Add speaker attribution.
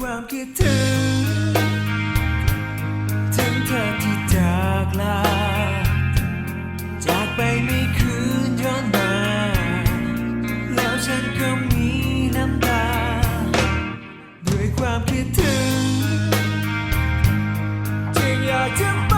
Speaker 1: ความคิดถึง ถึงเธอที่จากลา จากไปไม่คืนย้อนมา แล้วฉันก็มีน้ำตา ด้วยความคิดถึง จึงอยากจะไ